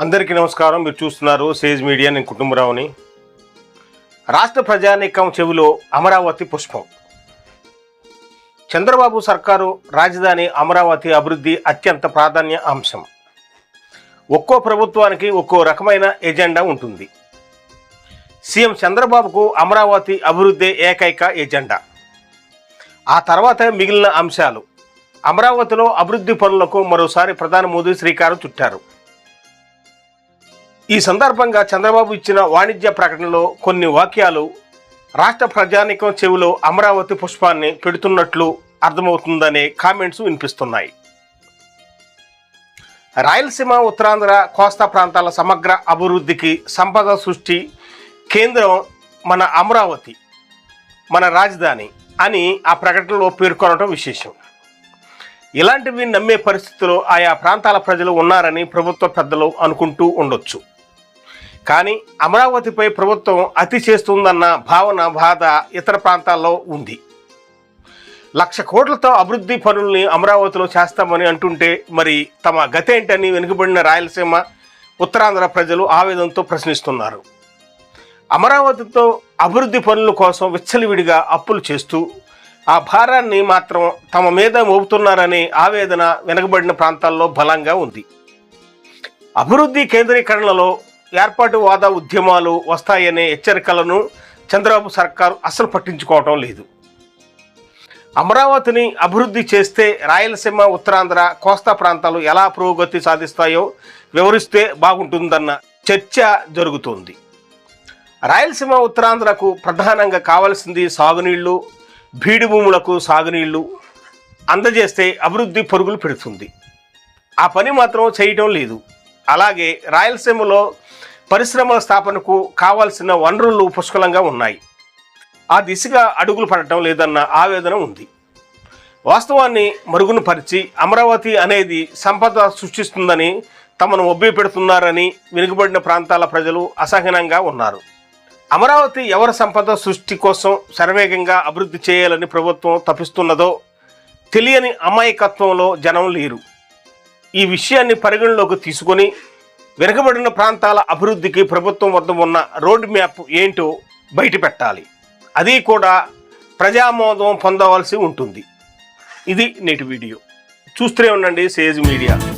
అందరికీ నమస్కారం. మీరు చూస్తున్నారు సేజ్ మీడియా. నేను కుటుంబరావుని. రాష్ట్ర ప్రజానీకం చెవిలో అమరావతి పుష్పం. చంద్రబాబు సర్కారు రాజధాని అమరావతి అభివృద్ధి అత్యంత ప్రాధాన్య అంశం. ఒక్కో ప్రభుత్వానికి ఒక్కో రకమైన ఎజెండా ఉంటుంది. సీఎం చంద్రబాబుకు అమరావతి అభివృద్ధి ఏకైక ఎజెండా. ఆ తర్వాత మిగిలిన అంశాలు. అమరావతిలో అభివృద్ధి పనులకు మరోసారి ప్రధాని మోదీ శ్రీకారం చుట్టారు. ఈ సందర్భంగా చంద్రబాబు ఇచ్చిన వాణిజ్య ప్రకటనలో కొన్ని వాక్యాలు రాష్ట్ర ప్రజానికం చెవిలో అమరావతి పుష్పాన్ని పెడుతున్నట్లు అర్థమవుతుందనే కామెంట్స్ వినిపిస్తున్నాయి. రాయలసీమ ఉత్తరాంధ్ర కోస్తా ప్రాంతాల సమగ్ర అభివృద్ధికి సంపద సృష్టి కేంద్రం మన అమరావతి మన రాజధాని అని ఆ ప్రకటనలో పేర్కొనడం విశేషం. ఇలాంటివి నమ్మే పరిస్థితిలో ఆయా ప్రాంతాల ప్రజలు ఉన్నారని ప్రభుత్వ పెద్దలు అనుకుంటూ ఉండొచ్చు. కానీ అమరావతిపై ప్రభుత్వం అతి చేస్తుందన్న భావన బాధ ఇతర ప్రాంతాల్లో ఉంది. లక్ష కోట్లతో అభివృద్ధి పనుల్ని అమరావతిలో చేస్తామని అంటుంటే మరి తమ గతేంటని వెనుకబడిన రాయలసీమ ఉత్తరాంధ్ర ప్రజలు ఆవేదనతో ప్రశ్నిస్తున్నారు. అమరావతితో అభివృద్ధి పనుల కోసం విచ్చలవిడిగా అప్పులు చేస్తూ ఆ భారాన్ని మాత్రం తమ మీద మోపుతున్నారనే ఆవేదన వెనుకబడిన ప్రాంతాల్లో బలంగా ఉంది. అభివృద్ధి కేంద్రీకరణలో ఏర్పాటువాద ఉద్యమాలు వస్తాయనే హెచ్చరికలను చంద్రబాబు సర్కారు అసలు పట్టించుకోవటం లేదు. అమరావతిని అభివృద్ధి చేస్తే రాయలసీమ ఉత్తరాంధ్ర కోస్తా ప్రాంతాలు ఎలా పురోగతి సాధిస్తాయో వివరిస్తే బాగుంటుందన్న చర్చ జరుగుతోంది. రాయలసీమ ఉత్తరాంధ్రకు ప్రధానంగా కావలసింది సాగునీళ్ళు బీడు భూములకు సాగునీళ్ళు అందజేస్తే అభివృద్ధి పరుగులు పెడుతుంది. ఆ పని మాత్రం చేయటం లేదు. అలాగే రాయలసీమలో పరిశ్రమల స్థాపనకు కావాల్సిన వనరులు పుష్కలంగా ఉన్నాయి. ఆ దిశగా అడుగులు పడటం లేదన్న ఆవేదన ఉంది. వాస్తవాన్ని మరుగున పరిచి అమరావతి అనేది సంపద సృష్టిస్తుందని తమను ఒబ్బి పెడుతున్నారని వెనుకబడిన ప్రాంతాల ప్రజలు అసహనంగా ఉన్నారు. అమరావతి ఎవరి సంపద సృష్టి కోసం శరవేగంగా అభివృద్ధి చేయాలని ప్రభుత్వం తప్పిస్తున్నదో తెలియని అమాయకత్వంలో జనం లేరు. ఈ విషయాన్ని పరిగణలోకి తీసుకొని వెనుకబడిన ప్రాంతాల అభివృద్ధికి ప్రభుత్వం వద్ద ఉన్న రోడ్ మ్యాప్ ఏంటో బయట పెట్టాలి అది కూడా ప్రజామోదం పొందవలసి ఉంటుంది. ఇది నేటి వీడియో. చూస్తూనే ఉండండి సేజ్ మీడియా.